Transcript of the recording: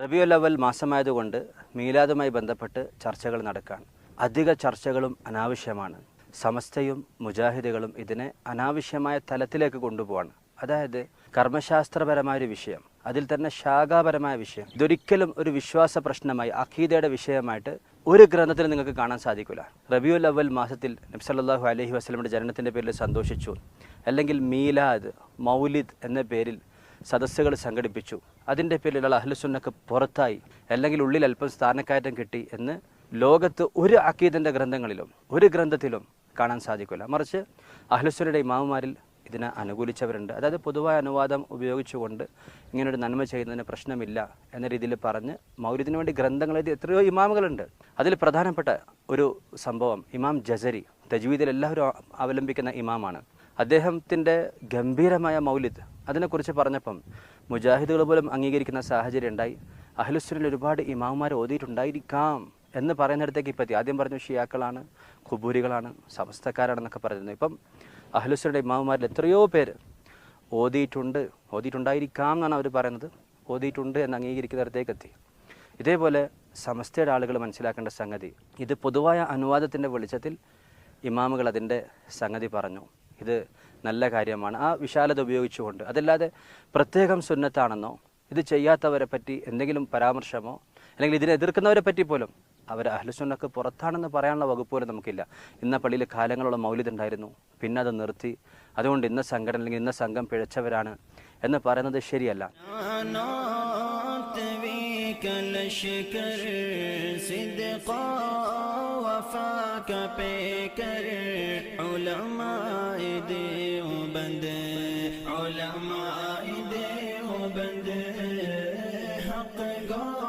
റബിയുൽ അവൽ മാസമായതുകൊണ്ട് മീലാദുമായി ബന്ധപ്പെട്ട് ചർച്ചകൾ നടക്കാൻ അധിക ചർച്ചകളും അനാവശ്യമാണ്. സമസ്തയും മുജാഹിദുകളും ഇതിനെ അനാവശ്യമായ തലത്തിലേക്ക് കൊണ്ടുപോവാണ്. അതായത് കർമ്മശാസ്ത്രപരമായ ഒരു വിഷയം അതിൽ തന്നെ ശാഖാപരമായ വിഷയം. ഇതൊരിക്കലും ഒരു വിശ്വാസ പ്രശ്നമായി അഖീദയുടെ വിഷയമായിട്ട് ഒരു ഗ്രന്ഥത്തിൽ നിങ്ങൾക്ക് കാണാൻ സാധിക്കില്ല. റബിയുൽ അവൽ മാസത്തിൽ നബ്സല്ലാഹു അലഹി വസ്ലമിന്റെ ജനനത്തിന്റെ പേരിൽ സന്തോഷിച്ചു. അല്ലെങ്കിൽ മീലാദ് മൗലിദ് എന്ന പേരിൽ സദസ്സുകൾ സംഘടിപ്പിച്ചു. അതിന്റെ പേരിലുള്ള അഹ്ലുസുന്നക്ക് പുറത്തായി. അല്ലെങ്കിൽ ഉള്ളിൽ അല്പം സ്ഥാനക്കയറ്റം കിട്ടി എന്ന് ലോകത്ത് ഒരു അക്കീദിന്റെ ഗ്രന്ഥങ്ങളിലും ഒരു ഗ്രന്ഥത്തിലും കാണാൻ സാധിക്കില്ല. മറിച്ച് അഹ്ലുസുന്നയുടെ ഇമാമുമാരിൽ ഇതിനെ അനുകൂലിച്ചവരുണ്ട്. അതായത് പൊതുവായ അനുവാദം ഉപയോഗിച്ചുകൊണ്ട് ഇങ്ങനൊരു നന്മ ചെയ്യുന്നതിന് പ്രശ്നമില്ല എന്ന രീതിയിൽ പറഞ്ഞ് മൗര്യത്തിന് വേണ്ടി ഗ്രന്ഥങ്ങൾ എഴുതി എത്രയോ ഇമാമുകളുണ്ട്. അതിൽ പ്രധാനപ്പെട്ട ഒരു സംഭവം ഇമാം ജസരി തജ്വീദിൽ എല്ലാവരും അവലംബിക്കുന്ന ഇമാമാണ്. അദ്ദേഹത്തിന്റെ ഗംഭീരമായ മൗലിദ് അതിനെക്കുറിച്ച് പറഞ്ഞപ്പം മുജാഹിദുകൾ പോലും അംഗീകരിക്കുന്ന സാഹചര്യം ഉണ്ടായി. അഹ്ലുസുനിൽ ഒരുപാട് ഇമാമുമാർ ഓതിയിട്ടുണ്ടായിരിക്കാം എന്ന് പറയുന്നിടത്തേക്ക് ഇപ്പത്തി. ആദ്യം പറഞ്ഞു ഷിയാക്കളാണ് ഖുബൂരികളാണ് സമസ്തക്കാരാണെന്നൊക്കെ പറയുന്നു ഇപ്പം അഹ്ലുസുരുടെ ഇമാമുമാരിൽ എത്രയോ പേര് ഓതിയിട്ടുണ്ട് ഓതിയിട്ടുണ്ടായിരിക്കാം എന്നാണ് അവർ പറയുന്നത്. ഓതിയിട്ടുണ്ട് എന്ന് അംഗീകരിക്കുന്നിടത്തേക്ക് എത്തി ഇതേപോലെ സമസ്തയുടെ ആളുകൾ മനസ്സിലാക്കേണ്ട സംഗതി ഇത് പൊതുവായ അനുവാദത്തിന്റെ വെളിച്ചത്തിൽ ഇമാമുകൾ അതിന്റെ സംഗതി പറഞ്ഞു. ഇത് നല്ല കാര്യമാണ്. ആ വിശാലത ഉപയോഗിച്ചുകൊണ്ട്. അതല്ലാതെ പ്രത്യേകം സുന്നത്താണെന്നോ ഇത് ചെയ്യാത്തവരെ പറ്റി എന്തെങ്കിലും പരാമർശമോ അല്ലെങ്കിൽ ഇതിനെ എതിർക്കുന്നവരെ പറ്റി പോലും അവർ അഹ്ലുസുന്നക്ക് പുറത്താണെന്ന് പറയാനുള്ള വകുപ്പ് പോലും നമുക്കില്ല. ഇന്ന പള്ളിയിൽ കാലങ്ങളുള്ള മൗലിദ് ഉണ്ടായിരുന്നു. പിന്നെ അത് നിർത്തി. അതുകൊണ്ട് ഇന്ന സംഘടന അല്ലെങ്കിൽ ഇന്ന സംഘം പിഴച്ചവരാണ് എന്ന് പറയുന്നത് ശരിയല്ല. کل شکر صدقا وفا کا پے کر علماء دیوبند علماء دیوبند حق گو